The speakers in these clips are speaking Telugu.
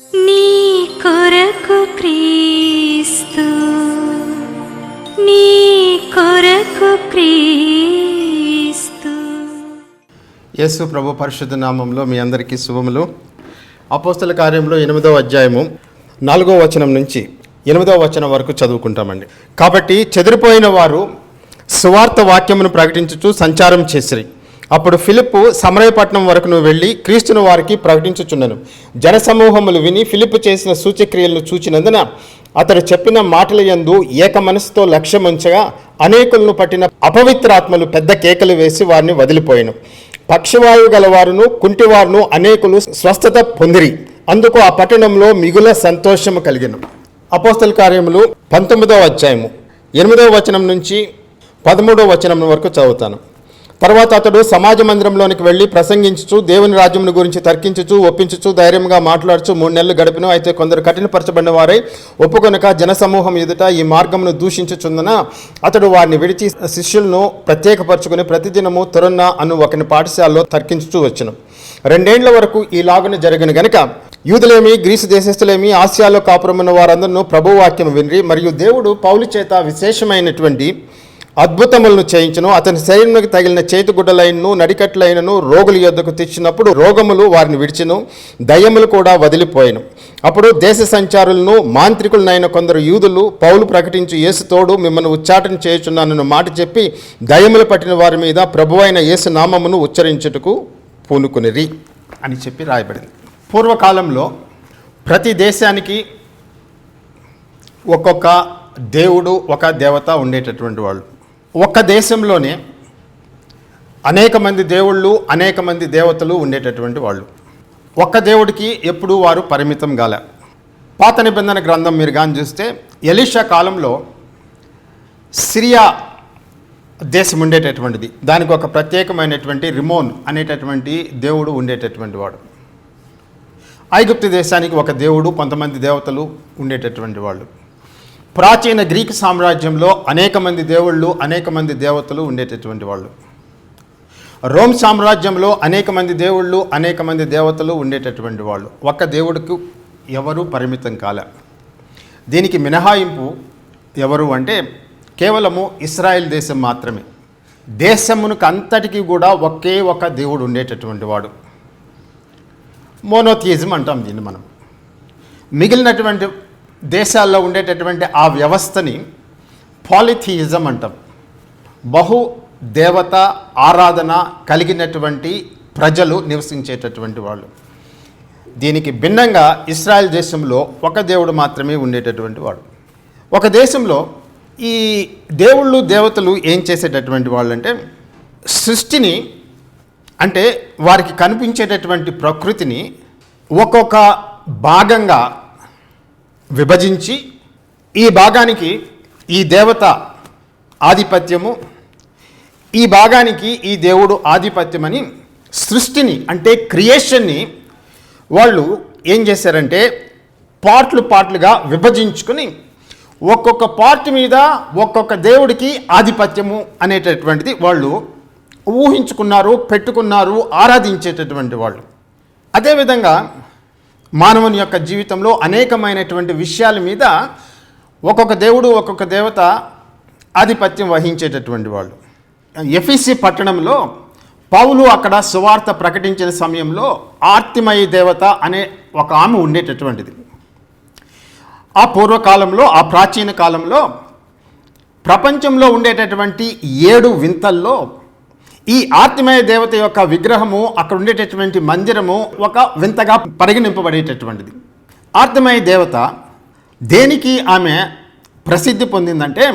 నీ కొరకు క్రీస్తు నీ కొరకు క్రీస్తు. యేసు ప్రభు పరిశుద్ధ నామంలో మీ అందరికీ శుభములు. అపోస్తల కార్యంలో ఎనిమిదవ అధ్యాయము నాలుగో వచనం నుంచి ఎనిమిదవ వచనం వరకు చదువుకుంటామండి. కాబట్టి చెదిరిపోయిన వారు సువార్త వాక్యమును ప్రకటించుచు సంచారం చేసిరి. అప్పుడు ఫిలిప్పు సమరయపట్నం వరకు నువ్వు వెళ్ళి క్రీస్తును వారికి ప్రకటించుచున్నను జనసమూహములు విని ఫిలిప్పు చేసిన సూచక్రియలను చూచినందున అతడు చెప్పిన మాటల యందు ఏక మనసుతో లక్ష్యముంచగా అనేకులను పట్టిన అపవిత్రాత్మలు పెద్ద కేకలు వేసి వారిని వదిలిపోయాను. పక్షవాయువు గలవారును కుంటివారును అనేకులు స్వస్థత పొందిరి. అందుకు ఆ పట్టణంలో మిగుల సంతోషము కలిగిన. అపోస్తల కార్యములు పంతొమ్మిదవ అధ్యాయము. ఎనిమిదవ వచనం నుంచి పదమూడవ వచనం వరకు చదువుతాను. తర్వాత అతడు సమాజ మందిరంలోనికి వెళ్ళి ప్రసంగించుచు దేవుని రాజ్యమును గురించి తర్కించుచు ఒప్పించుచు ధైర్యంగా మాట్లాడుచు మూడు నెలలు గడిపిన అయితే కొందరు కఠినపరచబడిన వారై ఒప్పుకొనక జనసమూహం ఎదుట ఈ మార్గమును దూషించుచుందన అతడు వారిని విడిచి శిష్యులను ప్రత్యేకపరచుకుని ప్రతిదినము తొరన్న అను ఒకని పాఠశాలలో తర్కించుచూ వచ్చును. రెండేండ్ల వరకు ఈ లాగున జరిగిన గనుక యూదులేమి గ్రీసు దేశస్థులేమి ఆసియాలో కాపురమున్న వారందరూ ప్రభువాక్యం వినరి మరియు దేవుడు పౌలు చేత విశేషమైనటువంటి అద్భుతములను చేయించను. అతని శరీరంలోకి తగిలిన చేతిగుడ్డలైనను నడికట్లైనను రోగుల యొద్దకు తెచ్చినప్పుడు రోగములు వారిని విడిచిను దయ్యములు కూడా వదిలిపోయాను. అప్పుడు దేశ సంచారులను మాంత్రికులనైన కొందరు యూదులు పౌలు ప్రకటించి యేసుతోడు మిమ్మల్ని ఉచ్చాటన చేయుచున్నానన్న మాట చెప్పి దయ్యములు పట్టిన వారి మీద ప్రభువైన యేసు నామమును ఉచ్చరించుటకు పూనుకునిరి అని చెప్పి రాయబడింది. పూర్వకాలంలో ప్రతి దేశానికి ఒక్కొక్క దేవుడు ఒక దేవత ఉండేటటువంటి వాళ్ళు. ఒక్క దేశంలోనే అనేక మంది దేవుళ్ళు అనేక మంది దేవతలు ఉండేటటువంటి వాళ్ళు. ఒక్క దేవుడికి ఎప్పుడూ వారు పరిమితం గాల. పాత నిబంధన గ్రంథం మీరు కానీ చూస్తే ఎలీషా కాలంలో సిరియా దేశం ఉండేటటువంటిది. దానికి ఒక ప్రత్యేకమైనటువంటి రిమోన్ అనేటటువంటి దేవుడు ఉండేటటువంటి వాడు. ఐగుప్తు దేశానికి ఒక దేవుడు కొంతమంది దేవతలు ఉండేటటువంటి వాళ్ళు. ప్రాచీన గ్రీక్ సామ్రాజ్యంలో అనేక మంది దేవుళ్ళు అనేక మంది దేవతలు ఉండేటటువంటి వాళ్ళు. రోమ్ సామ్రాజ్యంలో అనేక మంది దేవుళ్ళు అనేక మంది దేవతలు ఉండేటటువంటి వాళ్ళు. ఒక్క దేవుడికి ఎవరు పరిమితం కాలే. దీనికి మినహాయింపు ఎవరు అంటే కేవలము ఇస్రాయెల్ దేశం మాత్రమే. దేశమునకు అంతటికీ కూడా ఒకే ఒక దేవుడు ఉండేటటువంటి వాడు. మోనోథియిజం అంటాం దీన్ని మనం. మిగిలినటువంటి దేశాల్లో ఉండేటటువంటి ఆ వ్యవస్థని పాలిథియిజం అంటాం. బహు దేవత ఆరాధన కలిగినటువంటి ప్రజలు నివసించేటటువంటి వాళ్ళు. దీనికి భిన్నంగా ఇస్రాయల్ దేశంలో ఒక దేవుడు మాత్రమే ఉండేటటువంటి వాడు. ఒక దేశంలో ఈ దేవుళ్ళు దేవతలు ఏం చేసేటటువంటి వాళ్ళు అంటే సృష్టిని అంటే వారికి కనిపించేటటువంటి ప్రకృతిని ఒక్కొక్క భాగంగా విభజించి ఈ భాగానికి ఈ దేవత ఆధిపత్యము ఈ భాగానికి ఈ దేవుడు ఆధిపత్యమని సృష్టిని అంటే క్రియేషన్ని వాళ్ళు ఏం చేశారంటే పార్ట్లు పార్ట్లుగా విభజించుకుని ఒక్కొక్క పార్ట్ మీద ఒక్కొక్క దేవుడికి ఆధిపత్యము అనేటటువంటిది వాళ్ళు ఊహించుకున్నారు పెట్టుకున్నారు ఆరాధించేటటువంటి వాళ్ళు. అదేవిధంగా మానవుని యొక్క జీవితంలో అనేకమైనటువంటి విషయాల మీద ఒక్కొక్క దేవుడు ఒక్కొక్క దేవత ఆధిపత్యం వహించేటటువంటి వాళ్ళు. ఎఫీసీ పట్టణంలో పౌలు అక్కడ సువార్త ప్రకటించిన సమయంలో ఆర్తిమయ దేవత అనే ఒక ఆమె ఉండేటటువంటిది. ఆ పూర్వకాలంలో ఆ ప్రాచీన కాలంలో ప్రపంచంలో ఉండేటటువంటి ఏడు వింతల్లో ఈ ఆర్తిమయ దేవత యొక్క విగ్రహము అక్కడ ఉండేటటువంటి మందిరము ఒక వింతగా పరిగణింపబడేటటువంటిది. ఆర్తిమయ దేవత దేనికి ఆమె ప్రసిద్ధి పొందిందంటే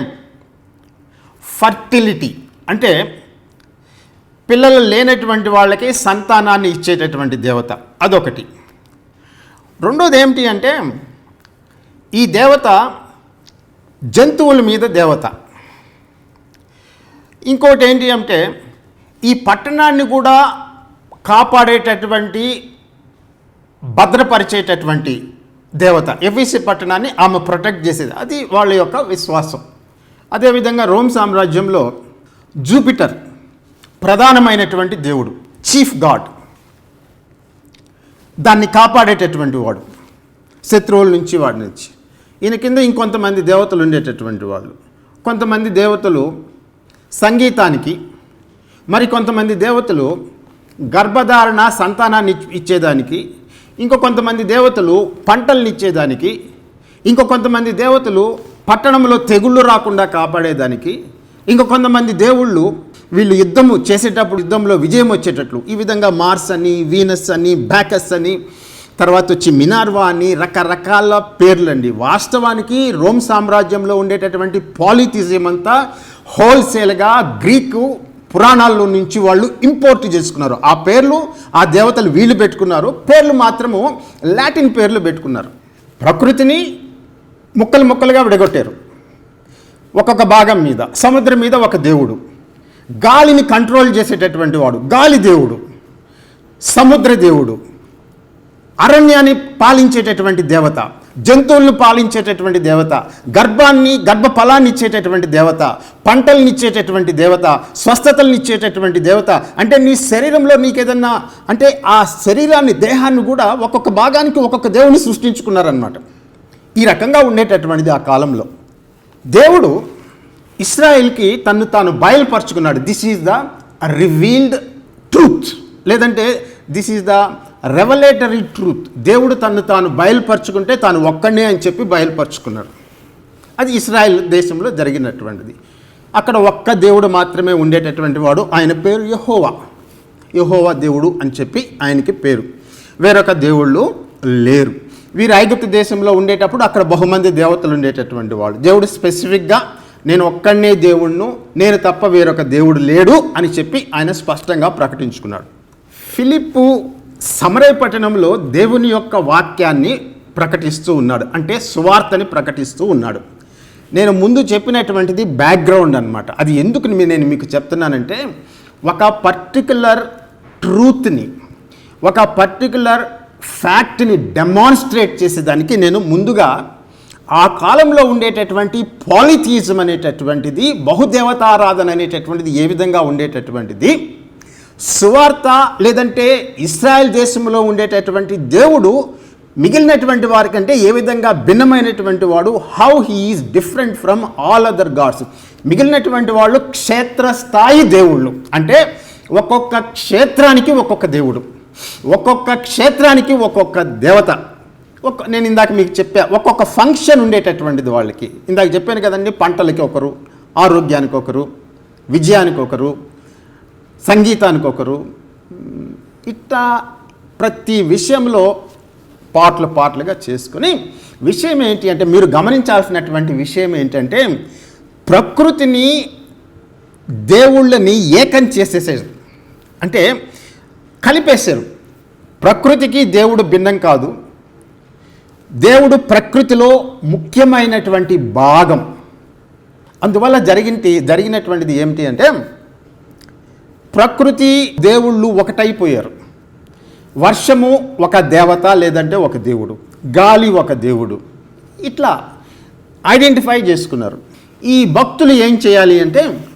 ఫర్టిలిటీ అంటే పిల్లలు లేనటువంటి వాళ్ళకి సంతానాన్ని ఇచ్చేటటువంటి దేవత అదొకటి. రెండోది ఏమిటి అంటే ఈ దేవత జంతువుల మీద దేవత. ఇంకోటి ఏంటి అంటే ఈ పట్టణాన్ని కూడా కాపాడేటటువంటి భద్రపరిచేటటువంటి దేవత. ఎఫీసీ పట్టణాన్ని ఆమె ప్రొటెక్ట్ చేసేది. అది వాళ్ళ యొక్క విశ్వాసం. అదేవిధంగా రోమ్ సామ్రాజ్యంలో జూపిటర్ ప్రధానమైనటువంటి దేవుడు చీఫ్ గాడ్ దాన్ని కాపాడేటటువంటి వాడు. శత్రువుల నుంచి వాడి నుంచి ఈయన కింద ఇంకొంతమంది దేవతలు ఉండేటటువంటి వాళ్ళు. కొంతమంది దేవతలు సంగీతానికి మరి కొంతమంది దేవతలు గర్భధారణ సంతానాన్ని ఇచ్చేదానికి ఇంకో కొంతమంది దేవతలు పంటల్ని ఇచ్చేదానికి ఇంకో కొంతమంది దేవతలు పట్టణంలో తెగుళ్ళు రాకుండా కాపాడేదానికి ఇంకో కొంతమంది దేవుళ్ళు వీళ్ళు యుద్ధము చేసేటప్పుడు యుద్ధంలో విజయం వచ్చేటట్లు. ఈ విధంగా మార్స్ అని వీనస్ అని బ్యాకస్ అని తర్వాత వచ్చి మినార్వా అని రకరకాల పేర్లండి. వాస్తవానికి రోమ్ సామ్రాజ్యంలో ఉండేటటువంటి పాలిథిజం అంతా హోల్సేల్గా గ్రీకు పురాణాల్లో నుంచి వాళ్ళు ఇంపోర్ట్ చేసుకున్నారు. ఆ పేర్లు ఆ దేవతలు వీళ్ళు పెట్టుకున్నారు. పేర్లు మాత్రము లాటిన్ పేర్లు పెట్టుకున్నారు. ప్రకృతిని ముక్కలు ముక్కలుగా విడగొట్టారు. ఒక్కొక్క భాగం మీద సముద్రం మీద ఒక దేవుడు. గాలిని కంట్రోల్ చేసేటటువంటి వాడు గాలి దేవుడు. సముద్ర దేవుడు. అరణ్యాన్ని పాలించేటటువంటి దేవత. జంతువులను పాలించేటటువంటి దేవత గర్భాన్ని గర్భ ఫలాన్ని ఇచ్చేటటువంటి దేవత పంటల్ని ఇచ్చేటటువంటి దేవత స్వస్థతల్ని ఇచ్చేటటువంటి దేవత అంటే నీ శరీరంలో నీకు ఏదన్నా అంటే ఆ శరీరాన్ని దేహాన్ని కూడా ఒక్కొక్క భాగానికి ఒక్కొక్క దేవుని సృష్టించుకున్నారనమాట ఈ రకంగా ఉండేటటువంటిది ఆ కాలంలో. దేవుడు ఇస్రాయెల్కి తను తాను బయలుపరుచుకున్నాడు. This is the revealed truth లేదంటే this is the revelatory truth దేవుడు తను తాను బయలుపరుచుకుంటే తాను ఒక్కడే అని చెప్పి బయలుపరుచుకున్నాడు. అది ఇస్రాయెల్ దేశంలో జరిగినటువంటిది. అక్కడ ఒక్క దేవుడు మాత్రమే ఉండేటటువంటి వాడు ఆయన పేరు యహోవా. యహోవా దేవుడు అని చెప్పి ఆయనకి పేరు. వేరొక దేవుళ్ళు లేరు. వీరు ఐగుప్తు దేశంలో ఉండేటప్పుడు అక్కడ బహుమంది దేవతలు ఉండేటటువంటి వాళ్ళు దేవుడు స్పెసిఫిక్గా నేను ఒక్కడనే దేవుణ్ణు నేను తప్ప వేరొక దేవుడు లేడు అని చెప్పి ఆయన స్పష్టంగా ప్రకటించుకున్నాడు. ఫిలిప్పు సమరయ పట్టణంలో దేవుని యొక్క వాక్యాన్ని ప్రకటిస్తూ ఉన్నాడు. అంటే సువార్తని ప్రకటిస్తూ ఉన్నాడు. నేను ముందు చెప్పినటువంటిది బ్యాక్గ్రౌండ్ అనమాట అది ఎందుకు నేను మీకు చెప్తున్నానంటే ఒక పర్టికులర్ ట్రూత్ని ఒక పర్టికులర్ ఫ్యాక్ట్ని డెమాన్స్ట్రేట్ చేసేదానికి నేను ముందుగా ఆ కాలంలో ఉండేటటువంటి పాలిథీజం అనేటటువంటిది బహుదేవతారాధన అనేటటువంటిది ఏ విధంగా ఉండేటటువంటిది సువార్త లేదంటే ఇస్రాయెల్ దేశంలో ఉండేటటువంటి దేవుడు మిగిలినటువంటి వారికంటే ఏ విధంగా భిన్నమైనటువంటి వాడు? How he is different from all other gods మిగిలినటువంటి వాళ్ళు క్షేత్రస్థాయి దేవుళ్ళు. అంటే ఒక్కొక్క క్షేత్రానికి ఒక్కొక్క దేవుడు. ఒక్కొక్క క్షేత్రానికి ఒక్కొక్క దేవత. ఒక్క నేను ఇందాక మీకు చెప్పా ఒక్కొక్క ఫంక్షన్ ఉండేటటువంటిది వాళ్ళకి. ఇందాక చెప్పాను కదండి పంటలకి ఒకరు ఆరోగ్యానికి ఒకరు విజయానికి ఒకరు సంగీతానికి ఒకరు ఇట్టా ఇట్లా ప్రతి విషయంలో పాటలు పాటలుగా చేసుకుని విషయం ఏంటి అంటే మీరు గమనించాల్సినటువంటి విషయం ఏంటంటే ప్రకృతిని దేవుళ్ళని ఏకం చేసేసారు అంటే కలిపేశారు. ప్రకృతికి దేవుడు భిన్నం కాదు. దేవుడు ప్రకృతిలో ముఖ్యమైనటువంటి భాగం. అందువల్ల జరిగింటి జరిగినటువంటిది ఏమిటి అంటే ప్రకృతి దేవుళ్ళు ఒకటైపోయారు. వర్షము ఒక దేవత లేదంటే ఒక దేవుడు. గాలి ఒక దేవుడు. ఇట్లా ఐడెంటిఫై చేసుకున్నారు. ఈ భక్తులు ఏం చేయాలి అంటే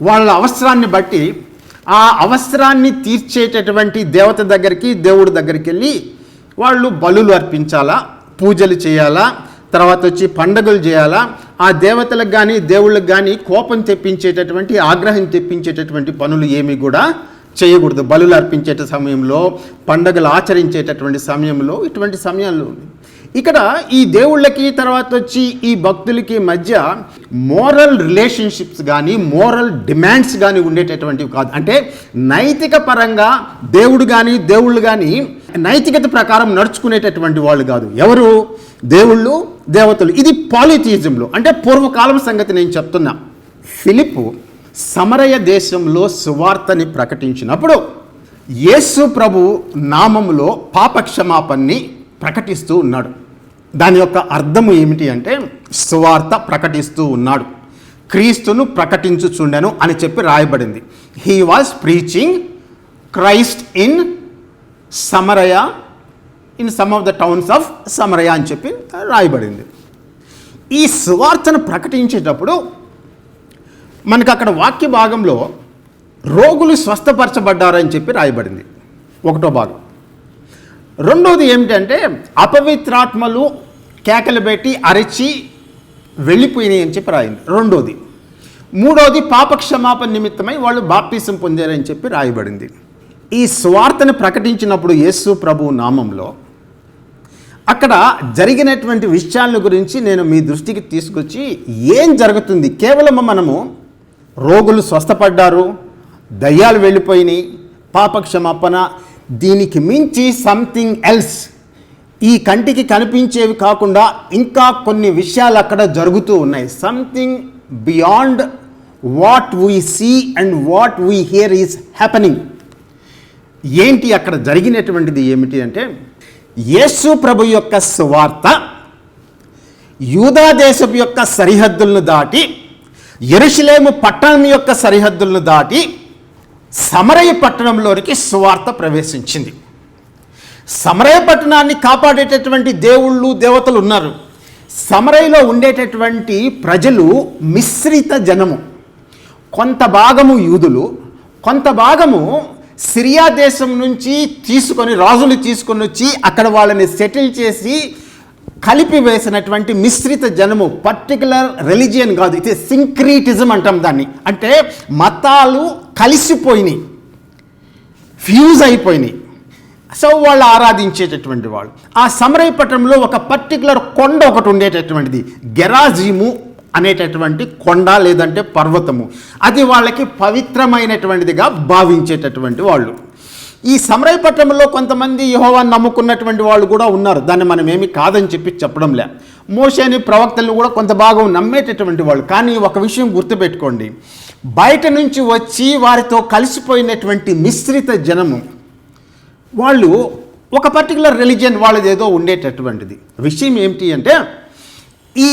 వాళ్ళ అవసరాన్ని బట్టి ఆ అవసరాన్ని తీర్చేటటువంటి దేవత దగ్గరికి దేవుడి దగ్గరికి వెళ్ళి వాళ్ళు బలులు అర్పించాలా పూజలు చేయాలా తర్వాత వచ్చి పండగలు చేయాలా ఆ దేవతలకు కానీ దేవుళ్ళకి కానీ కోపం తెప్పించేటటువంటి ఆగ్రహం తెప్పించేటటువంటి పనులు ఏమి కూడా చేయకూడదు. బలులు అర్పించే సమయంలో పండగలు ఆచరించేటటువంటి సమయంలో ఇటువంటి సమయంలో ఇక్కడ ఈ దేవుళ్ళకి తర్వాత వచ్చి ఈ భక్తులకి మధ్య మోరల్ రిలేషన్షిప్స్ కానీ మోరల్ డిమాండ్స్ కానీ ఉండేటటువంటివి కాదు. అంటే నైతిక పరంగా దేవుడు కానీ దేవుళ్ళు కానీ నైతికత ప్రకారం నడుచుకునేటటువంటి వాళ్ళు కాదు. ఎవరు? దేవుళ్ళు దేవతలు. ఇది పాలిథియిజంలో అంటే పూర్వకాలం సంగతి నేను చెప్తున్నా. ఫిలిపు సమరయ దేశంలో సువార్తని ప్రకటించినప్పుడు యేసు ప్రభు నామములో పాపక్షమాపణని ప్రకటిస్తూ ఉన్నాడు. దాని యొక్క అర్థము ఏమిటి అంటే సువార్త ప్రకటిస్తూ ఉన్నాడు. క్రీస్తును ప్రకటించుచుండెను అని చెప్పి రాయబడింది. He was preaching Christ in Samaria in some of the towns of Samaria అని చెప్పి రాయబడింది. ఈ సువార్తను ప్రకటించేటప్పుడు మనకు అక్కడ వాక్య భాగంలో రోగులు స్వస్థపరచబడ్డారని చెప్పి రాయబడింది. ఒకటో భాగం. రెండవది ఏమిటంటే అపవిత్రాత్మలు కేకలు పెట్టి అరిచి వెళ్ళిపోయినాయి అని చెప్పి రాయింది. రెండోది. మూడోది పాపక్షమాపణ నిమిత్తమై వాళ్ళు బాప్తీసం పొందారని చెప్పి రాయబడింది. ఈ స్వార్థను ప్రకటించినప్పుడు యేసు ప్రభు నామంలో అక్కడ జరిగినటువంటి విషయాల గురించి నేను మీ దృష్టికి తీసుకొచ్చి ఏం జరుగుతుంది? కేవలం మనము రోగులు స్వస్థపడ్డారు దయ్యాలు వెళ్ళిపోయినాయి పాపక్షమాపణ దీనికి మించి సంథింగ్ ఎల్స్ ఈ కంటికి కనిపించేవి కాకుండా ఇంకా కొన్ని విషయాలు అక్కడ జరుగుతూ ఉన్నాయి. Something beyond what we see and what we hear is happening ఏంటి అక్కడ జరిగినటువంటిది ఏమిటి అంటే యేసు ప్రభు యొక్క సువార్త యూదా దేశపు యొక్క సరిహద్దులను దాటి ఎరుషులేము పట్టణం యొక్క సరిహద్దులను దాటి సమరయ పట్టణంలోనికి సువార్త ప్రవేశించింది. సమరయ పట్టణాన్ని కాపాడేటటువంటి దేవుళ్ళు దేవతలు ఉన్నారు. సమరయలో ఉండేటటువంటి ప్రజలు మిశ్రిత జనము. కొంత భాగము యూదులు కొంత భాగము సిరియా దేశం నుంచి తీసుకొని రాజులు తీసుకొని వచ్చి అక్కడ వాళ్ళని సెటిల్ చేసి కలిపి వేసినటువంటి మిశ్రిత జనము పర్టికులర్ రిలీజియన్ కాదు ఇది సింక్రీటిజం అంటాం దాన్ని. అంటే మతాలు కలిసిపోయినాయి ఫ్యూజ్ అయిపోయినాయి. సో వాళ్ళు ఆరాధించేటటువంటి వాళ్ళు. ఆ సమరయ పట్టణంలో ఒక పర్టికులర్ కొండ ఒకటి ఉండేటటువంటిది గెరాజీము అనేటటువంటి కొండ లేదంటే పర్వతము. అది వాళ్ళకి పవిత్రమైనటువంటిదిగా భావించేటటువంటి వాళ్ళు. ఈ సమరయ పట్టణంలో కొంతమంది యెహోవాను నమ్ముకున్నటువంటి వాళ్ళు కూడా ఉన్నారు. దాన్ని మనం ఏమి కాదని చెప్పి చెప్పడం లే మోసేని ప్రవక్తలు కూడా కొంత భాగం నమ్మేటటువంటి వాళ్ళు. కానీ ఒక విషయం గుర్తుపెట్టుకోండి. బయట నుంచి వచ్చి వారితో కలిసిపోయినటువంటి మిశ్రిత జనము వాళ్ళు ఒక పర్టికులర్ రిలీజియన్ వాళ్ళది ఏదో ఉండేటటువంటిది. విషయం ఏమిటి అంటే ఈ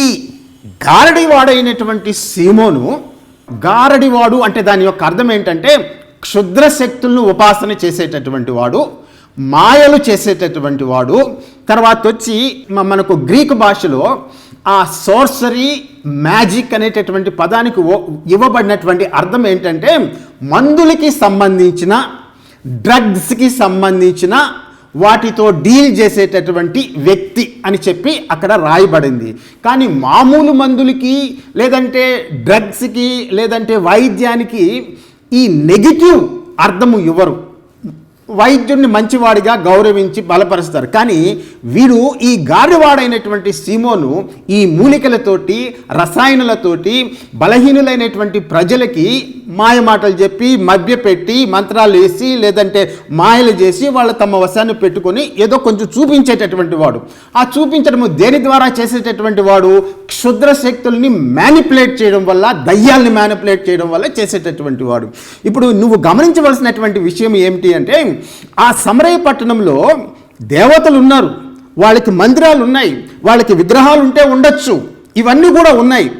గారడివాడైనటువంటి సీమోను గారడివాడు అంటే దాని యొక్క అర్థం ఏంటంటే క్షుద్ర శక్తులను ఉపాసన చేసేటటువంటి వాడు మాయలు చేసేటటువంటి వాడు. తర్వాత వచ్చి మనకు గ్రీకు భాషలో ఆ సోర్సరీ మ్యాజిక్ అనేటటువంటి పదానికి ఇవ్వబడినటువంటి అర్థం ఏంటంటే మందులకి సంబంధించిన డ్రగ్స్కి సంబంధించిన వాటితో డీల్ చేసేటటువంటి వ్యక్తి అని చెప్పి అక్కడ రాయబడింది. కానీ మామూలు మందులకి లేదంటే డ్రగ్స్కి లేదంటే వైద్యానికి ఈ నెగిటివ్ అర్థము ఇవ్వరు వైద్యుడిని మంచివాడిగా గౌరవించి బలపరుస్తారు. కానీ వీడు ఈ గాడివాడైనటువంటి సీమోను ఈ మూలికలతోటి రసాయనాలతోటి బలహీనులైనటువంటి ప్రజలకి మాయ మాటలు చెప్పి మభ్యపెట్టి మంత్రాలు వేసి లేదంటే మాయలు చేసి వాళ్ళు తమ వశాన్ని పెట్టుకొని ఏదో కొంచెం చూపించేటటువంటి వాడు. ఆ చూపించడము దేని ద్వారా చేసేటటువంటి వాడు? క్షుద్ర శక్తుల్ని మ్యానిపులేట్ చేయడం వల్ల దయ్యాల్ని మ్యానిపులేట్ చేయడం వల్ల చేసేటటువంటి వాడు. ఇప్పుడు నువ్వు గమనించవలసినటువంటి విషయం ఏమిటి అంటే ఆ సమరయ పట్టణంలో దేవతలు ఉన్నారు. వాళ్ళకి మందిరాలు ఉన్నాయి. వాళ్ళకి విగ్రహాలు ఉంటే ఉండొచ్చు. ఇవన్నీ కూడా ఉన్నాయి.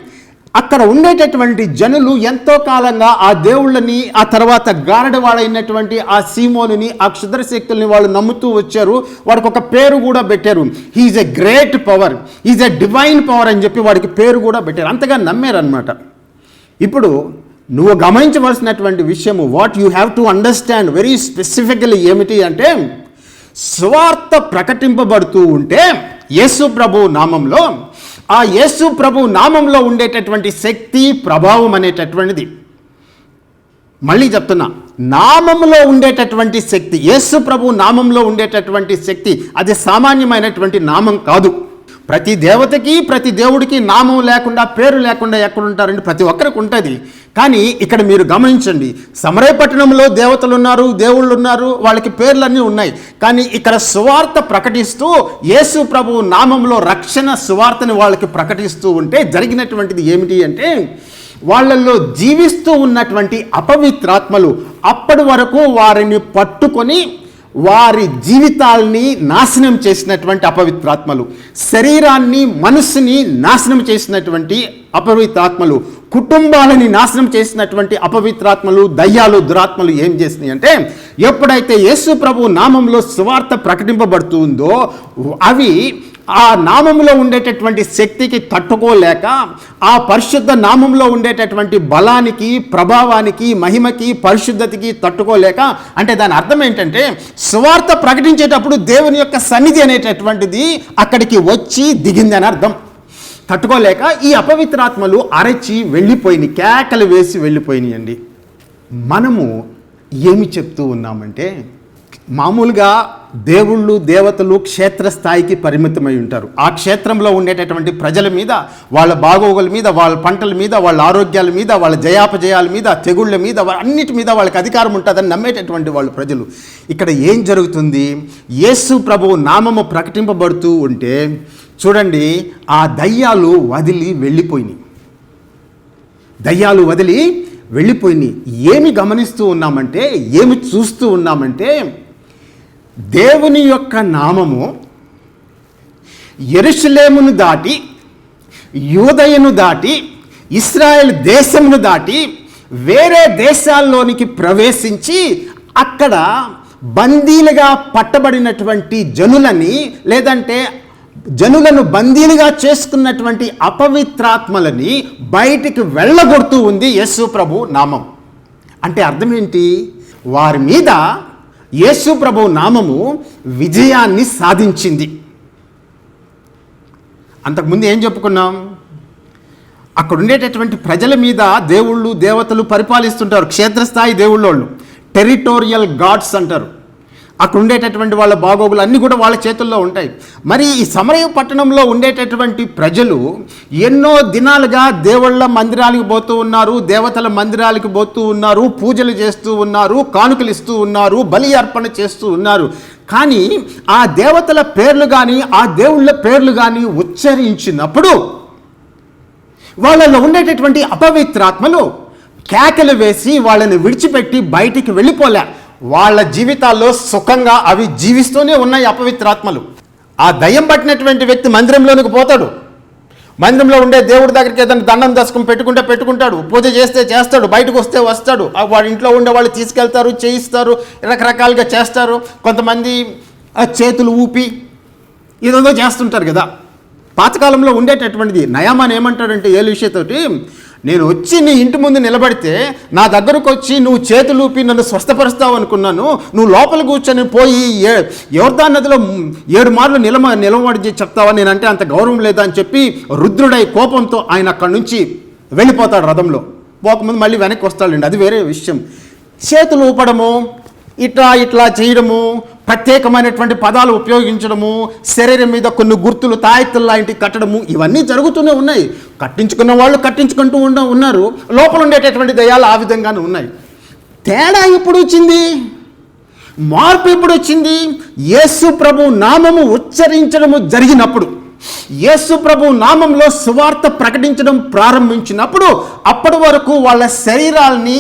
అక్కడ ఉండేటటువంటి జనులు ఎంతో కాలంగా ఆ దేవుళ్ళని ఆ తర్వాత గారడవాడైనటువంటి ఆ సీమోనుని ఆ క్షుద్ర శక్తుల్ని వాళ్ళు నమ్ముతూ వచ్చారు. వాడికి ఒక పేరు కూడా పెట్టారు. He is a great power is a divine power అని చెప్పి వాడికి పేరు కూడా పెట్టారు. అంతగా నమ్మారనమాట ఇప్పుడు నువ్వు గమనించవలసినటువంటి విషయము what you have to understand very specifically ఏమిటి అంటే స్వార్థ ప్రకటింపబడుతూ ఉంటే యేసు ప్రభు నామంలో ఆ యేసు ప్రభు నామంలో ఉండేటటువంటి శక్తి ప్రభావం అనేటటువంటిది. మళ్ళీ చెప్తున్నా నామంలో ఉండేటటువంటి శక్తి యేసు ప్రభు నామంలో ఉండేటటువంటి శక్తి అది సామాన్యమైనటువంటి నామం కాదు. ప్రతి దేవతకి ప్రతి దేవుడికి నామం లేకుండా పేరు లేకుండా ఎక్కడుంటారండి? ప్రతి ఒక్కరికి ఉంటుంది. కానీ ఇక్కడ మీరు గమనించండి సమరయపట్టణంలో దేవతలు ఉన్నారు దేవుళ్ళు ఉన్నారు వాళ్ళకి పేర్లన్నీ ఉన్నాయి. కానీ ఇక్కడ సువార్త ప్రకటిస్తూ యేసు ప్రభు నామంలో రక్షణ సువార్తని వాళ్ళకి ప్రకటిస్తూ ఉంటే జరిగినటువంటిది ఏమిటి అంటే వాళ్ళల్లో జీవిస్తూ ఉన్నటువంటి అపవిత్రాత్మలు అప్పటి వరకు వారిని పట్టుకొని వారి జీవితాల్ని నాశనం చేసినటువంటి అపవిత్రాత్మలు శరీరాన్ని మనస్సుని నాశనం చేసినటువంటి అపవిత్రాత్మలు కుటుంబాలని నాశనం చేసినటువంటి అపవిత్రాత్మలు దయ్యాలు దురాత్మలు ఏం చేసినాయి అంటే ఎప్పుడైతే యేసు ప్రభు నామంలో సువార్త ప్రకటింపబడుతుందో అవి ఆ నామంలో ఉండేటటువంటి శక్తికి తట్టుకోలేక ఆ పరిశుద్ధ నామంలో ఉండేటటువంటి బలానికి ప్రభావానికి మహిమకి పరిశుద్ధతకి తట్టుకోలేక అంటే దాని అర్థం ఏంటంటే స్వార్థ ప్రకటించేటప్పుడు దేవుని యొక్క సన్నిధి అనేటటువంటిది అక్కడికి వచ్చి దిగిందని అర్థం. తట్టుకోలేక ఈ అపవిత్రాత్మలు అరచి వెళ్ళిపోయినాయి కేకలు వేసి వెళ్ళిపోయినాయండి. మనము ఏమి చెప్తూ ఉన్నామంటే మామూలుగా దేవుళ్ళు దేవతలు క్షేత్రస్థాయికి పరిమితమై ఉంటారు. ఆ క్షేత్రంలో ఉండేటటువంటి ప్రజల మీద వాళ్ళ బాగోగుల మీద వాళ్ళ పంటల మీద వాళ్ళ ఆరోగ్యాల మీద వాళ్ళ జయాపజయాల మీద తెగుళ్ళ మీద అన్నిటి మీద వాళ్ళకి అధికారం ఉంటుందని నమ్మేటటువంటి వాళ్ళు ప్రజలు. ఇక్కడ ఏం జరుగుతుంది? యేసు ప్రభువు నామము ప్రకటింపబడుతూ ఉంటే చూడండి ఆ దయ్యాలు వదిలి వెళ్ళిపోయినాయి. దయ్యాలు వదిలి వెళ్ళిపోయినాయి. ఏమి గమనిస్తూ ఉన్నామంటే ఏమి చూస్తూ ఉన్నామంటే దేవుని యొక్క నామము ఎరుషలేమును దాటి యూదయను దాటి ఇస్రాయేల్ దేశమును దాటి వేరే దేశాల్లోనికి ప్రవేశించి అక్కడ బందీలుగా పట్టబడినటువంటి జనులని లేదంటే జనులను బందీలుగా చేసుకున్నటువంటి అపవిత్రాత్మలని బయటికి వెళ్ళగొడుతూ ఉంది యేసు ప్రభు నామం. అంటే అర్థం ఏంటి? వారి మీద యేసు ప్రభు నామము విజయాన్ని సాధించింది. అంతకుముందు ఏం చెప్పుకున్నాం? అక్కడ ఉండేటటువంటి ప్రజల మీద దేవుళ్ళు దేవతలు పరిపాలిస్తుంటారు క్షేత్రస్థాయి దేవుళ్ళోళ్ళు. టెరిటోరియల్ గాడ్స్ అంటారు. అక్కడ ఉండేటటువంటి వాళ్ళ బాగోగులు అన్నీ కూడా వాళ్ళ చేతుల్లో ఉంటాయి. మరి ఈ సమరయ పట్టణంలో ఉండేటటువంటి ప్రజలు ఎన్నో దినాలుగా దేవుళ్ళ మందిరాలకు పోతూ ఉన్నారు దేవతల మందిరాలకు పోతూ ఉన్నారు పూజలు చేస్తూ ఉన్నారు కానుకలు ఇస్తూ ఉన్నారు బలి అర్పణ చేస్తూ ఉన్నారు. కానీ ఆ దేవతల పేర్లు కానీ ఆ దేవుళ్ళ పేర్లు కానీ ఉచ్చరించినప్పుడు వాళ్ళలో ఉండేటటువంటి అపవిత్రాత్మలు కేకలు వేసి వాళ్ళని విడిచిపెట్టి బయటికి వెళ్ళిపోలే. వాళ్ళ జీవితాల్లో సుఖంగా అవి జీవిస్తూనే ఉన్నాయి అపవిత్రాత్మలు. ఆ దయ్యం పట్టినటువంటి వ్యక్తి మందిరంలోనికి పోతాడు. మందిరంలో ఉండే దేవుడి దగ్గరికి ఏదైనా దండం దశకం పెట్టుకుంటే పెట్టుకుంటాడు. పూజ చేస్తే చేస్తాడు. బయటకు వస్తే వస్తాడు. వాడి ఇంట్లో ఉండే వాళ్ళు తీసుకెళ్తారు చేయిస్తారు రకరకాలుగా చేస్తారు. కొంతమంది ఆ చేతులు ఊపి ఇదేదో చేస్తుంటారు కదా. పాతకాలంలో ఉండేటటువంటిది నయామాన్ ఏమంటాడంటే ఏలు విషయతోటి నేను వచ్చి నీ ఇంటి ముందు నిలబడితే నా దగ్గరకు వచ్చి నువ్వు చేతులూపి నన్ను స్వస్థపరుస్తావు అనుకున్నాను. నువ్వు లోపల కూర్చొని పోయి ఏ యోర్దాన్ నదిలో ఏడు మార్లు నిలమ నిలబడి చెప్తావా? నేనంటే అంత గౌరవం లేదా అని చెప్పి రుద్రుడై కోపంతో ఆయన అక్కడి నుంచి వెళ్ళిపోతాడు రథంలో. పోకముందు మళ్ళీ వెనక్కి వస్తాడండి. అది వేరే విషయం. చేతులు ఊపడము ఇట్లా ఇట్లా చేయడము ప్రత్యేకమైనటువంటి పదాలు ఉపయోగించడము శరీరం మీద కొన్ని గుర్తులు తాయెత్తులు లాంటివి కట్టడము ఇవన్నీ జరుగుతూనే ఉన్నాయి. కట్టించుకున్న వాళ్ళు కట్టించుకుంటూ ఉండ ఉన్నారు. లోపల ఉండేటటువంటి దయాలు ఆ విధంగానే ఉన్నాయి. తేడా ఎప్పుడు వచ్చింది మార్పు ఎప్పుడు వచ్చింది యేసు ప్రభు నామము ఉచ్చరించడము జరిగినప్పుడు. యేసు ప్రభు నామంలో సువార్త ప్రకటించడం ప్రారంభించినప్పుడు అప్పటి వరకు వాళ్ళ శరీరాల్ని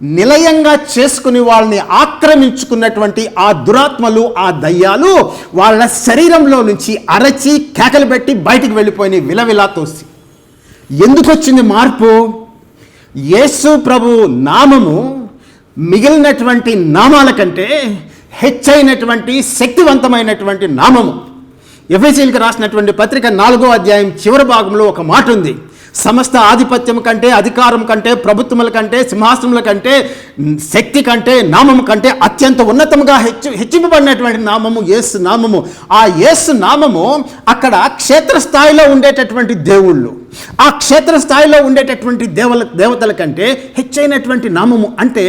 నిలయంగా చేసుకుని వాళ్ళని ఆక్రమించుకున్నటువంటి ఆ దురాత్మలు ఆ దయ్యాలు వాళ్ళ శరీరంలో నుంచి అరచి కేకలు పెట్టి బయటికి వెళ్ళిపోయినాయి విలవిలా తోసి. ఎందుకు వచ్చింది మార్పు? యేసు ప్రభు నామము మిగిలినటువంటి నామాల కంటే హెచ్చైనటువంటి శక్తివంతమైనటువంటి నామము. ఎఫ్ఎసీలకు రాసినటువంటి పత్రిక నాలుగో అధ్యాయం చివరి భాగంలో ఒక మాట ఉంది సమస్త ఆధిపత్యం కంటే అధికారం కంటే ప్రభుత్వముల కంటే సింహాసనముల కంటే శక్తి కంటే నామము కంటే అత్యంత ఉన్నతముగా హెచ్చు హెచ్చింపబడినటువంటి నామము యేసు నామము. ఆ యేసు నామము అక్కడ క్షేత్రస్థాయిలో ఉండేటటువంటి దేవుళ్ళు. ఆ క్షేత్రస్థాయిలో ఉండేటటువంటి దేవల దేవతల కంటే హెచ్చైనటువంటి నామము అంటే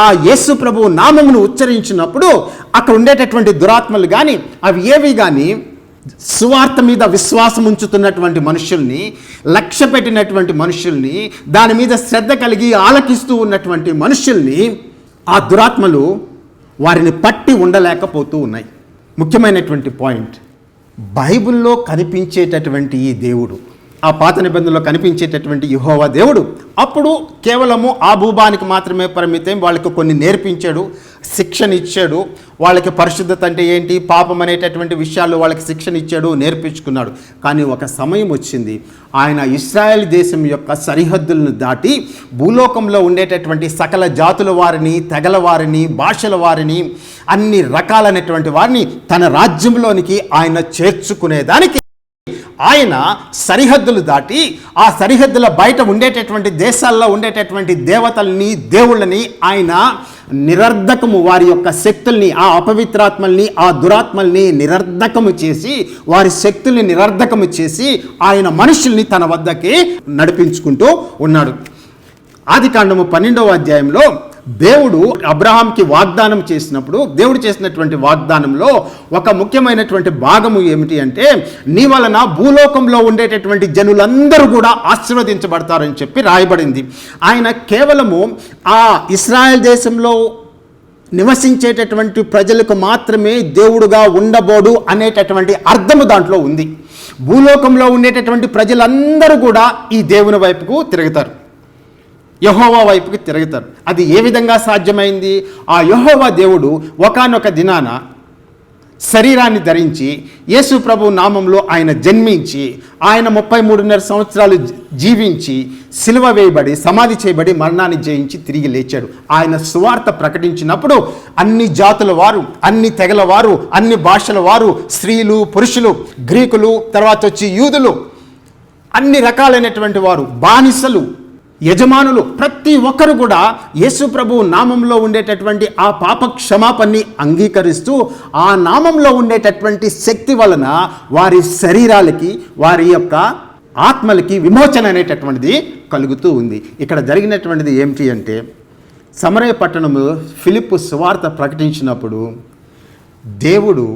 ఆ యేసు ప్రభు నామమును ఉచ్చరించినప్పుడు అక్కడ ఉండేటటువంటి దురాత్మలు కానీ అవి ఏవి కానీ సువార్త మీద విశ్వాసం ఉంచుతున్నటువంటి మనుషుల్ని లక్ష్య పెట్టినటువంటి మనుషుల్ని దాని మీద శ్రద్ధ కలిగి ఆలకిస్తూ ఉన్నటువంటి మనుషుల్ని ఆ దురాత్మలు వారిని పట్టి ఉండలేకపోతూ ఉన్నాయి. ముఖ్యమైనటువంటి పాయింట్. బైబిల్లో కనిపించేటటువంటి ఈ దేవుడు ఆ పాత నిబంధనలో కనిపించేటటువంటి యెహోవా దేవుడు అప్పుడు కేవలము ఆ భూభానికి మాత్రమే పరిమితం వాళ్ళకి కొన్ని నేర్పించాడు శిక్షణ ఇచ్చాడు వాళ్ళకి పరిశుద్ధత అంటే ఏంటి? పాపం అనేటటువంటి విషయాలు వాళ్ళకి శిక్షణ ఇచ్చాడు నేర్పించుకున్నాడు. కానీ ఒక సమయం వచ్చింది. ఆయన ఇస్రాయెల్ దేశం యొక్క సరిహద్దులను దాటి భూలోకంలో ఉండేటటువంటి సకల జాతుల వారిని తెగల వారిని భాషల వారిని అన్ని రకాలైనటువంటి వారిని తన రాజ్యంలోనికి ఆయన చేర్చుకునేదానికి ఆయన సరిహద్దులు దాటి ఆ సరిహద్దుల బయట ఉండేటటువంటి దేశాల్లో ఉండేటటువంటి దేవతల్ని దేవుళ్ళని ఆయన నిరర్ధకము వారి యొక్క శక్తుల్ని ఆ అపవిత్రాత్మల్ని ఆ దురాత్మల్ని నిరర్ధకము చేసి వారి శక్తుల్ని నిరర్ధకము చేసి ఆయన మనుషుల్ని తన వద్దకి నడిపించుకుంటూ ఉన్నాడు. ఆది కాండము పన్నెండవ అధ్యాయంలో దేవుడు అబ్రహాంకి వాగ్దానం చేసినప్పుడు దేవుడు చేసినటువంటి వాగ్దానంలో ఒక ముఖ్యమైనటువంటి భాగము ఏమిటి అంటే నీ వలన భూలోకంలో ఉండేటటువంటి జనులందరూ కూడా ఆశీర్వదించబడతారని చెప్పి రాయబడింది. ఆయన కేవలము ఆ ఇస్రాయెల్ దేశంలో నివసించేటటువంటి ప్రజలకు మాత్రమే దేవుడుగా ఉండబోడు అనేటటువంటి అర్థము దాంట్లో ఉంది. భూలోకంలో ఉండేటటువంటి ప్రజలందరూ కూడా ఈ దేవుని వైపుకు తిరుగుతారు. యహోవా వైపుకి తిరుగుతారు. అది ఏ విధంగా సాధ్యమైంది? ఆ యహోవా దేవుడు ఒకానొక దినాన శరీరాన్ని ధరించి యేసు ప్రభు నామంలో ఆయన జన్మించి ఆయన ముప్పై మూడున్నర సంవత్సరాలు జీవించి సిలువ వేయబడి సమాధి చేయబడి మరణాన్ని జయించి తిరిగి లేచాడు. ఆయన సువార్త ప్రకటించినప్పుడు అన్ని జాతుల వారు అన్ని తెగల వారు అన్ని భాషల వారు స్త్రీలు పురుషులు గ్రీకులు తర్వాత వచ్చి యూదులు అన్ని రకాలైనటువంటి వారు బానిసలు యజమానులు ప్రతి ఒక్కరు కూడా యేసు ప్రభు నామంలో ఉండేటటువంటి ఆ పాప క్షమాపణని అంగీకరిస్తూ ఆ నామంలో ఉండేటటువంటి శక్తి వలన వారి శరీరాలకి వారి యొక్క ఆత్మలకి విమోచన అనేటటువంటిది కలుగుతూ ఉంది. ఇక్కడ జరిగినటువంటిది ఏమిటి అంటే సమరయ పట్టణము ఫిలిప్ సువార్త ప్రకటించినప్పుడు దేవుడు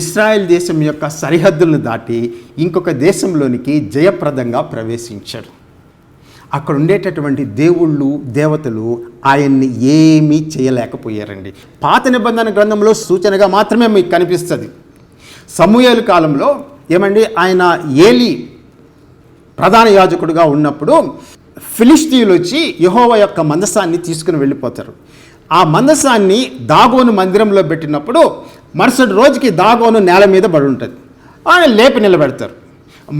ఇస్రాయెల్ దేశం యొక్క సరిహద్దులను దాటి ఇంకొక దేశంలోనికి జయప్రదంగా ప్రవేశించాడు. అక్కడ ఉండేటటువంటి దేవుళ్ళు దేవతలు ఆయన్ని ఏమీ చేయలేకపోయారండి. పాత నిబంధన గ్రంథంలో సూచనగా మాత్రమే మీకు కనిపిస్తుంది. సమూయేలు కాలంలో ఏమండి? ఆయన ఏలి ప్రధాన యాజకుడుగా ఉన్నప్పుడు ఫిలిస్తీన్లు వచ్చి యహోవ యొక్క మందసాన్ని తీసుకుని వెళ్ళిపోతారు. ఆ మందసాన్ని దాగోను మందిరంలో పెట్టినప్పుడు మరుసటి రోజుకి దాగోను నేల మీద పడి ఉంటుంది. ఆయన లేపి నిలబెడతారు.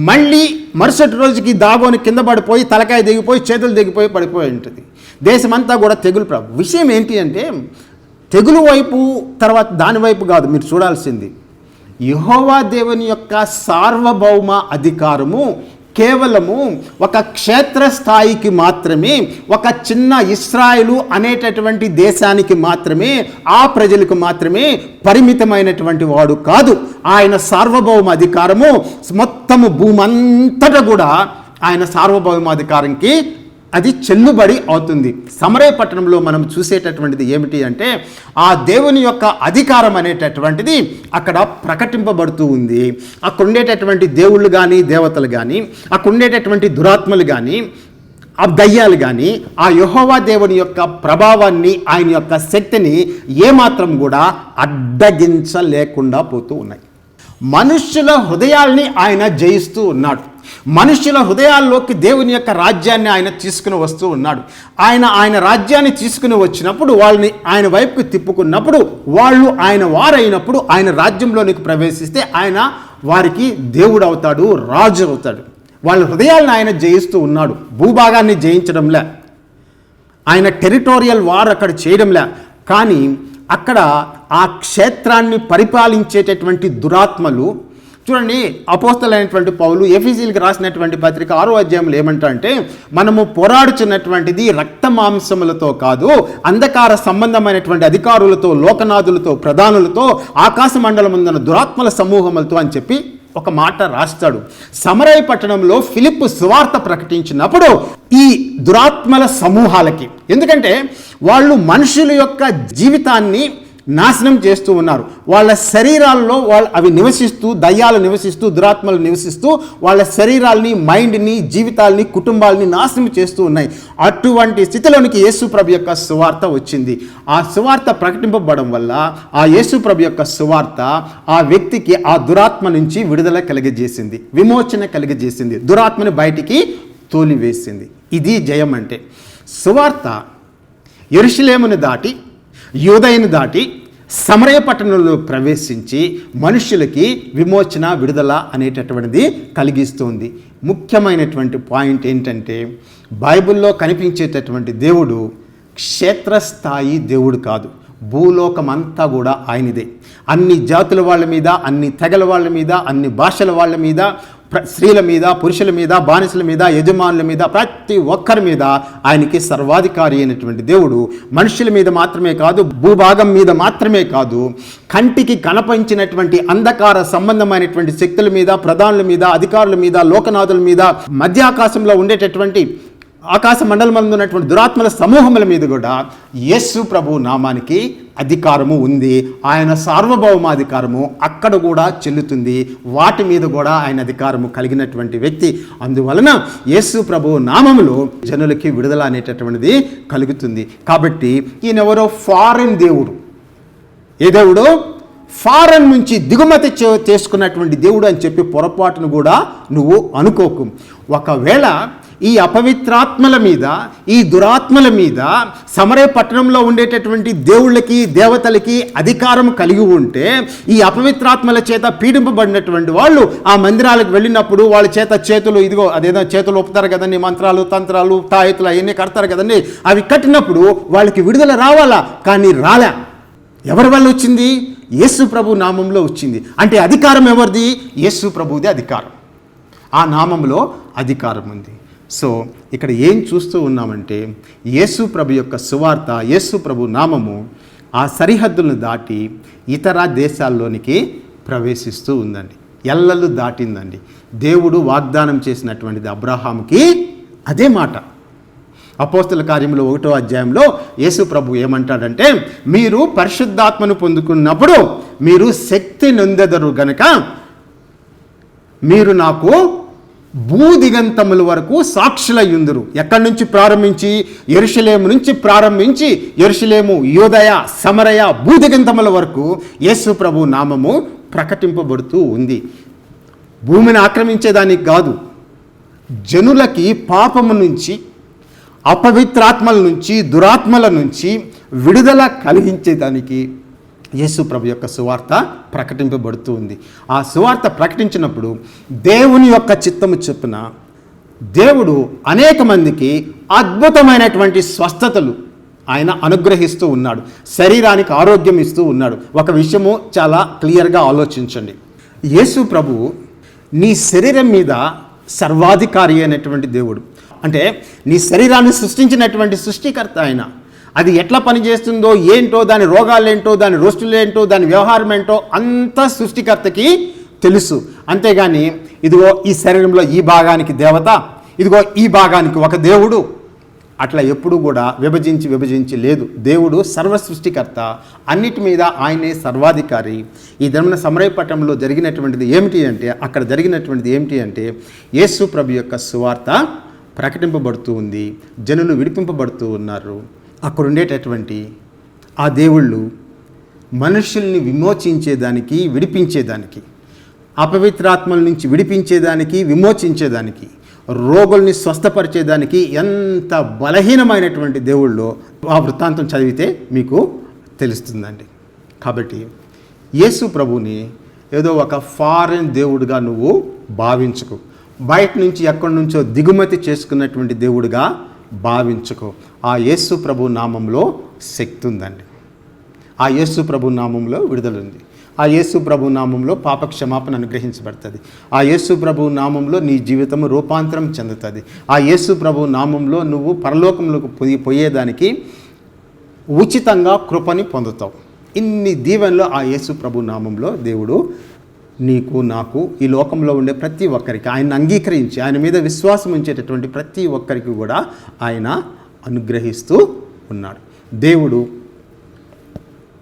మళ్ళీ మరుసటి రోజుకి దాగోని కింద పడిపోయి తలకాయ దిగిపోయి చేతులు దిగిపోయి పడిపోయి ఉంటుంది. దేశమంతా కూడా తెగులు ప్ర విషయం ఏంటి అంటే తెగులు వైపు తర్వాత దాని వైపు కాదు మీరు చూడాల్సింది. యహోవా దేవుని యొక్క సార్వభౌమ అధికారము కేవలము ఒక క్షేత్ర స్థాయికి మాత్రమే ఒక చిన్న ఇస్రాయిలు అనేటటువంటి దేశానికి మాత్రమే ఆ ప్రజలకు మాత్రమే పరిమితమైనటువంటి వాడు కాదు. ఆయన సార్వభౌమ అధికారము మొత్తము భూమంతట కూడా ఆయన సార్వభౌమాధికారంకి అది చెల్లుబడి అవుతుంది. సమరయ పట్టణంలో మనం చూసేటటువంటిది ఏమిటి అంటే ఆ దేవుని యొక్క అధికారం అనేటటువంటిది అక్కడ ప్రకటింపబడుతూ ఉంది. అక్కడ ఉండేటటువంటి దేవుళ్ళు కానీ దేవతలు కానీ అక్కడ ఉండేటటువంటి దురాత్మలు కానీ ఆ దయ్యాలు కానీ ఆ యహోవా దేవుని యొక్క ప్రభావాన్ని ఆయన యొక్క శక్తిని ఏమాత్రం కూడా అడ్డగించలేకుండా పోతూ ఉన్నాయి. మనుష్యుల హృదయాల్ని ఆయన జయిస్తూ ఉన్నాడు. మనుషుల హృదయాల్లోకి దేవుని యొక్క రాజ్యాన్ని ఆయన తీసుకుని వస్తూ ఉన్నాడు. ఆయన ఆయన రాజ్యాన్ని తీసుకుని వచ్చినప్పుడు వాళ్ళని ఆయన వైపుకి తిప్పుకున్నప్పుడు వాళ్ళు ఆయన వారైనప్పుడు ఆయన రాజ్యంలోనికి ప్రవేశిస్తే ఆయన వారికి దేవుడు అవుతాడు రాజు అవుతాడు వాళ్ళ హృదయాలను ఆయన జయిస్తూ ఉన్నాడు. భూభాగాన్ని జయించడంలే. ఆయన టెరిటోరియల్ వార్ అక్కడ చేయడంలే. కానీ అక్కడ ఆ క్షేత్రాన్ని పరిపాలించేటటువంటి దురాత్మలు చూడండి అపోస్తలైనటువంటి పౌలు ఎఫీసీలకు రాసినటువంటి పత్రిక ఆరో అధ్యాయంలో ఏమంటారంటే మనము పోరాడుచున్నటువంటిది రక్త మాంసములతో కాదు అంధకార సంబంధమైనటువంటి అధికారులతో లోకనాథులతో ప్రధానులతో ఆకాశ మండలం ఉందన్న దురాత్మల సమూహములతో అని చెప్పి ఒక మాట రాస్తాడు. సమరయ పట్టణంలో ఫిలిప్ సువార్త ప్రకటించినప్పుడు ఈ దురాత్మల సమూహాలకి ఎందుకంటే వాళ్ళు మనుషుల యొక్క జీవితాన్ని నాశనం చేస్తూ ఉన్నారు. వాళ్ళ శరీరాల్లో వాళ్ళు అవి నివసిస్తూ దయ్యాలు నివసిస్తూ దురాత్మలు నివసిస్తూ వాళ్ళ శరీరాల్ని మైండ్ని జీవితాల్ని కుటుంబాలని నాశనం చేస్తూ ఉన్నాయి. అటువంటి స్థితిలోనికి యేసుప్రభు యొక్క సువార్త వచ్చింది. ఆ సువార్త ప్రకటింపబడడం వల్ల ఆ యేసుప్రభు యొక్క సువార్త ఆ వ్యక్తికి ఆ దురాత్మ నుంచి విడుదల కలిగజేసింది. విమోచన కలిగజేసింది. దురాత్మని బయటికి తోలివేసింది. ఇది జయం అంటే సువార్త ఎరుషులేముని దాటి యూదయను దాటి సమరయ పట్టణంలో ప్రవేశించి మనుషులకి విమోచన విడుదల అనేటటువంటిది కలిగిస్తుంది. ముఖ్యమైనటువంటి పాయింట్ ఏంటంటే బైబిల్లో కనిపించేటటువంటి దేవుడు క్షేత్రస్థాయి దేవుడు కాదు. భూలోకమంతా కూడా ఆయనదే. అన్ని జాతుల వాళ్ళ మీద అన్ని తెగల వాళ్ళ మీద అన్ని భాషల వాళ్ళ మీద స్త్రీల మీద పురుషుల మీద బానిసల మీద యజమానుల మీద ప్రతి ఒక్కరి మీద ఆయనకి సర్వాధికారి అయినటువంటి దేవుడు మనుషుల మీద మాత్రమే కాదు భూభాగం మీద మాత్రమే కాదు కంటికి కనపంచినటువంటి అంధకార సంబంధమైనటువంటి శక్తుల మీద ప్రధానుల మీద అధికారుల మీద లోకనాథుల మీద మధ్యాకాశంలో ఉండేటటువంటి ఆకాశ మండలంలో ఉన్నటువంటి దురాత్మల సమూహముల మీద కూడా యస్సు ప్రభు నామానికి అధికారము ఉంది. ఆయన సార్వభౌమాధికారము అక్కడ కూడా చెల్లుతుంది. వాటి మీద కూడా ఆయన అధికారము కలిగినటువంటి వ్యక్తి. అందువలన యేసు ప్రభు నామములో జనులకి విడుదల అనేటటువంటిది కలుగుతుంది. కాబట్టి ఈయన ఎవరో ఫారెన్ దేవుడు. ఏ దేవుడు? ఫారెన్ నుంచి దిగుమతి చేసుకున్నటువంటి దేవుడు అని చెప్పి పొరపాటును కూడా నువ్వు అనుకోకు. ఒకవేళ ఈ అపవిత్రాత్మల మీద ఈ దురాత్మల మీద సమరే పట్టణంలో ఉండేటటువంటి దేవుళ్ళకి దేవతలకి అధికారం కలిగి ఉంటే ఈ అపవిత్రాత్మల చేత పీడింపబడినటువంటి వాళ్ళు ఆ మందిరాలకు వెళ్ళినప్పుడు వాళ్ళ చేత చేతులు ఇదిగో అదేదో చేతులు ఒప్పుతారు కదండి మంత్రాలు తంత్రాలు తాయెత్తులు అవన్నీ కడతారు కదండి అవి కట్టినప్పుడు వాళ్ళకి విడుదల రావాలా? కానీ రాలే. ఎవరి వల్ల వచ్చింది? యేసు ప్రభు నామంలో వచ్చింది. అంటే అధికారం ఎవరిది? యేసు ప్రభుది అధికారం. ఆ నామంలో అధికారం ఉంది. సో ఇక్కడ ఏం చూస్తూ ఉన్నామంటే యేసు ప్రభు యొక్క సువార్త యేసు ప్రభు నామము ఆ సరిహద్దులను దాటి ఇతర దేశాల్లోనికి ప్రవేశిస్తూ ఉందండి. ఎల్లలు దాటిందండి. దేవుడు వాగ్దానం చేసినటువంటిది అబ్రహాంకి అదే మాట. అపోస్తుల కార్యంలో ఒకటో అధ్యాయంలో యేసు ప్రభు ఏమంటాడంటే మీరు పరిశుద్ధాత్మను పొందుకున్నప్పుడు మీరు శక్తి నొందెదరు గనక మీరు నాకు భూదిగంతముల వరకు సాక్షులయ్యుందురు. ఎక్కడి నుంచి ప్రారంభించి? ఎరుషలేము నుంచి ప్రారంభించి ఎరుషలేము యోదయ సమరయ భూదిగంతముల వరకు యేసు ప్రభు నామము ప్రకటింపబడుతూ ఉంది. భూమిని ఆక్రమించేదానికి కాదు జనులకి పాపము నుంచి అపవిత్రాత్మల నుంచి దురాత్మల నుంచి విడుదల కలిగించేదానికి యేసు ప్రభు యొక్క సువార్త ప్రకటింపబడుతూ ఉంది ఆ సువార్త ప్రకటించినప్పుడు దేవుని యొక్క చిత్తము చొప్పున దేవుడు అనేక మందికి అద్భుతమైనటువంటి స్వస్థతలు ఆయన అనుగ్రహిస్తూ ఉన్నాడు. శరీరానికి ఆరోగ్యం ఇస్తూ ఉన్నాడు. ఒక విషయము చాలా క్లియర్గా ఆలోచించండి. యేసు ప్రభు నీ శరీరం మీద సర్వాధికారి అయినటువంటి దేవుడు. అంటే నీ శరీరాన్ని సృష్టించినటువంటి సృష్టికర్త ఆయన. అది ఎట్లా పనిచేస్తుందో ఏంటో దాని రోగాలేంటో దాని రోస్టులేంటో దాని వ్యవహారం ఏంటో అంత సృష్టికర్తకి తెలుసు. అంతేగాని ఇదిగో ఈ శరీరంలో ఈ భాగానికి దేవత ఇదిగో ఈ భాగానికి ఒక దేవుడు. అట్లా ఎప్పుడు కూడా విభజించి విభజించి లేదు. దేవుడు సర్వ సృష్టికర్త అన్నిటి మీద ఆయనే సర్వాధికారి. ఈ ధర్మన సమరయపట్టణంలో జరిగినటువంటిది ఏమిటి అంటే అక్కడ జరిగినటువంటిది ఏమిటి అంటే యేసు ప్రభు యొక్క సువార్త ప్రకటింపబడుతూ ఉంది. జనులు విడిపింపబడుతూ ఉన్నారు. అక్కడ ఉండేటటువంటి ఆ దేవుళ్ళు మనుషుల్ని విమోచించేదానికి విడిపించేదానికి అపవిత్రాత్మల నుంచి విడిపించేదానికి విమోచించేదానికి రోగుల్ని స్వస్థపరిచేదానికి ఎంత బలహీనమైనటువంటి దేవుళ్ళో ఆ వృత్తాంతం చదివితే మీకు తెలుస్తుందండి. కాబట్టి యేసు ప్రభుని ఏదో ఒక ఫారెన్ దేవుడిగా నువ్వు భావించుకు. బయట నుంచి ఎక్కడి నుంచో దిగుమతి చేసుకున్నటువంటి దేవుడిగా భావించుకో. ఆ యేసు ప్రభు నామంలో శక్తి ఉందండి ఆ యేసు ప్రభు నామంలో విడుదల ఉంది ఆ యేసు ప్రభు నామంలో పాప క్షమాపణ అనుగ్రహించబడుతుంది. ఆ యేసు ప్రభు నామంలో నీ జీవితం రూపాంతరం చెందుతుంది. ఆ యేసు ప్రభు నామంలో నువ్వు పరలోకంలోకి పోయి పోయేదానికి ఉచితంగా కృపని పొందుతావు. ఇన్ని దీవెనలు ఆ యేసు ప్రభు నామంలో దేవుడు నీకు నాకు ఈ లోకంలో ఉండే ప్రతి ఒక్కరికి ఆయన అంగీకరించి ఆయన మీద విశ్వాసం ఉంచేటటువంటి ప్రతి ఒక్కరికి కూడా ఆయన అనుగ్రహిస్తూ ఉన్నాడు. దేవుడు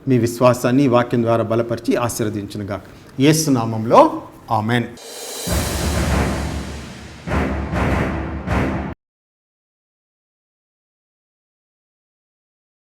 మీ విశ్వాసాన్ని వాక్యం ద్వారా బలపరిచి ఆశీర్వదించినగా యేసు నామంలో ఆమెన్.